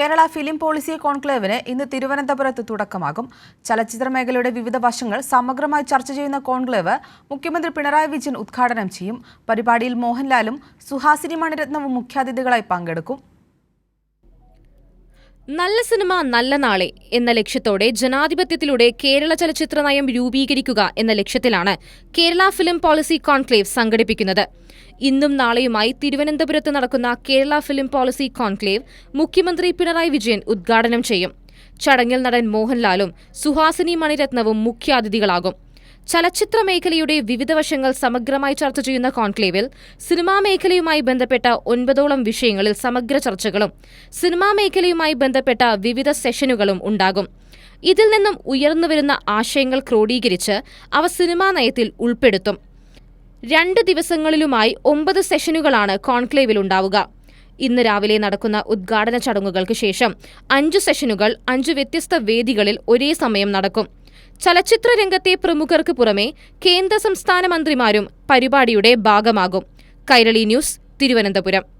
Kerala film policy കോൺക്ലേവിന് ഇന്ന് തിരുവനന്തപുരത്ത് തുടക്കമാകും. ചലച്ചിത്ര മേഖലയുടെ വിവിധ വശങ്ങൾ സമഗ്രമായി ചർച്ച ചെയ്യുന്ന കോൺക്ലേവ് മുഖ്യമന്ത്രി പിണറായി വിജയൻ ഉദ്ഘാടനം ചെയ്യും. പരിപാടിയിൽ മോഹൻലാലും സുഹാസിനി മണിരത്നവും മുഖ്യാതിഥികളായി പങ്കെടുക്കും. നല്ല സിനിമ നല്ല നാളെ എന്ന ലക്ഷ്യത്തോടെ ജനാധിപത്യത്തിലൂടെ കേരള ചലച്ചിത്ര നയം രൂപീകരിക്കുക എന്ന ലക്ഷ്യത്തിലാണ് കേരള ഫിലിം പോളിസി കോൺക്ലേവ് സംഘടിപ്പിക്കുന്നത്. ഇന്നും നാളെയുമായി തിരുവനന്തപുരത്ത് നടക്കുന്ന കേരള ഫിലിം പോളിസി കോൺക്ലേവ് മുഖ്യമന്ത്രി പിണറായി വിജയൻ ഉദ്ഘാടനം ചെയ്യും. ചടങ്ങിൽ നടൻ മോഹൻലാലും സുഹാസിനി മണിരത്നവും മുഖ്യാതിഥികളാകും. ചലച്ചിത്ര മേഖലയുടെ വിവിധ വശങ്ങൾ സമഗ്രമായി ചർച്ച ചെയ്യുന്ന കോൺക്ലേവിൽ സിനിമാ മേഖലയുമായി ബന്ധപ്പെട്ട ഒൻപതോളം വിഷയങ്ങളിൽ സമഗ്ര ചർച്ചകളും സിനിമാ മേഖലയുമായി ബന്ധപ്പെട്ട വിവിധ സെഷനുകളും ഉണ്ടാകും. ഇതിൽ നിന്നും ഉയർന്നുവരുന്ന ആശയങ്ങൾ ക്രോഡീകരിച്ച് അവ സിനിമാ നയത്തിൽ ഉൾപ്പെടുത്തും. രണ്ട് ദിവസങ്ങളിലുമായി ഒമ്പത് സെഷനുകളാണ് കോൺക്ലേവിൽ ഉണ്ടാവുക. ഇന്ന് രാവിലെ നടക്കുന്ന ഉദ്ഘാടന ചടങ്ങുകൾക്ക് ശേഷം അഞ്ച് സെഷനുകൾ അഞ്ച് വ്യത്യസ്ത വേദികളിൽ ഒരേ സമയം നടക്കും. ചലച്ചിത്ര രംഗത്തെ പ്രമുഖർക്ക് പുറമെ കേന്ദ്ര സംസ്ഥാന മന്ത്രിമാരും പരിപാടിയുടെ ഭാഗമാകും. കൈരളി ന്യൂസ് തിരുവനന്തപുരം.